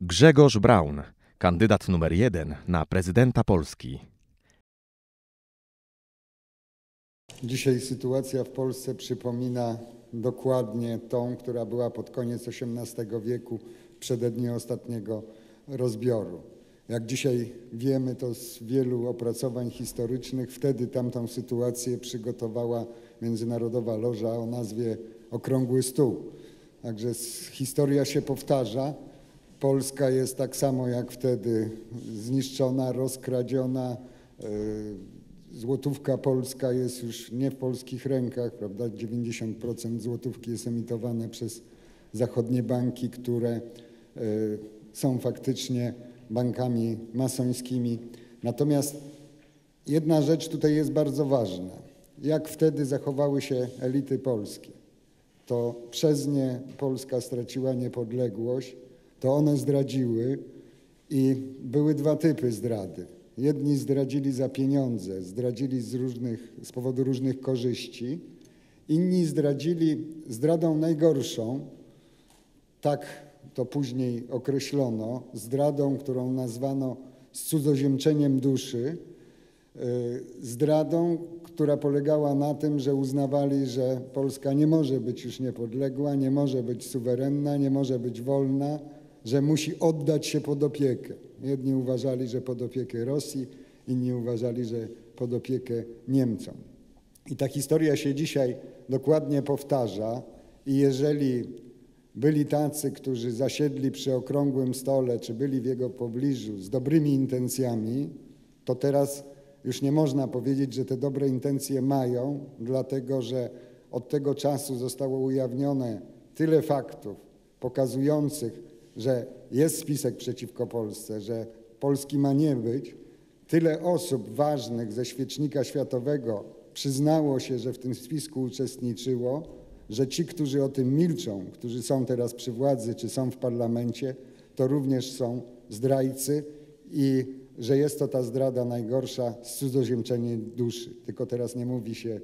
Grzegorz Braun, kandydat numer jeden na prezydenta Polski. Dzisiaj sytuacja w Polsce przypomina dokładnie tą, która była pod koniec XVIII wieku, w przededniu ostatniego rozbioru. Jak dzisiaj wiemy, to z wielu opracowań historycznych, wtedy tamtą sytuację przygotowała Międzynarodowa Loża o nazwie Okrągły Stół. Także historia się powtarza. Polska jest tak samo jak wtedy zniszczona, rozkradziona. Złotówka polska jest już nie w polskich rękach, prawda? 90% złotówki jest emitowane przez zachodnie banki, które są faktycznie bankami masońskimi. Natomiast jedna rzecz tutaj jest bardzo ważna. Jak wtedy zachowały się elity polskie? To przez nie Polska straciła niepodległość, to one zdradziły i były dwa typy zdrady. Jedni zdradzili za pieniądze, zdradzili z, różnych, z powodu różnych korzyści, inni zdradzili zdradą najgorszą, tak to później określono, zdradą, którą nazwano cudzoziemczeniem duszy, zdradą, która polegała na tym, że uznawali, że Polska nie może być już niepodległa, nie może być suwerenna, nie może być wolna, że musi oddać się pod opiekę. Jedni uważali, że pod opiekę Rosji, inni uważali, że pod opiekę Niemcom. I ta historia się dzisiaj dokładnie powtarza i jeżeli byli tacy, którzy zasiedli przy okrągłym stole, czy byli w jego pobliżu z dobrymi intencjami, to teraz już nie można powiedzieć, że te dobre intencje mają, dlatego że od tego czasu zostało ujawnione tyle faktów pokazujących, że jest spisek przeciwko Polsce, że Polski ma nie być. Tyle osób ważnych ze świecznika światowego przyznało się, że w tym spisku uczestniczyło, że ci, którzy o tym milczą, którzy są teraz przy władzy czy są w parlamencie, to również są zdrajcy i że jest to ta zdrada najgorsza, cudzoziemczenie duszy. Tylko teraz nie mówi się,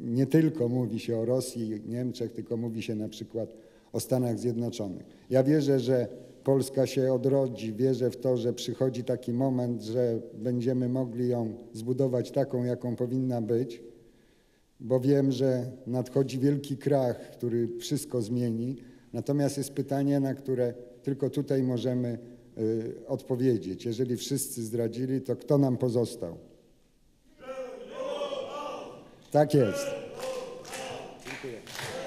nie tylko mówi się o Rosji, Niemczech, tylko mówi się na przykład o Stanach Zjednoczonych. Ja wierzę, że Polska się odrodzi, wierzę w to, że przychodzi taki moment, że będziemy mogli ją zbudować taką, jaką powinna być, bo wiem, że nadchodzi wielki krach, który wszystko zmieni. Natomiast jest pytanie, na które tylko tutaj możemy y, odpowiedzieć. Jeżeli wszyscy zdradzili, to kto nam pozostał? Tak jest. Dziękuję.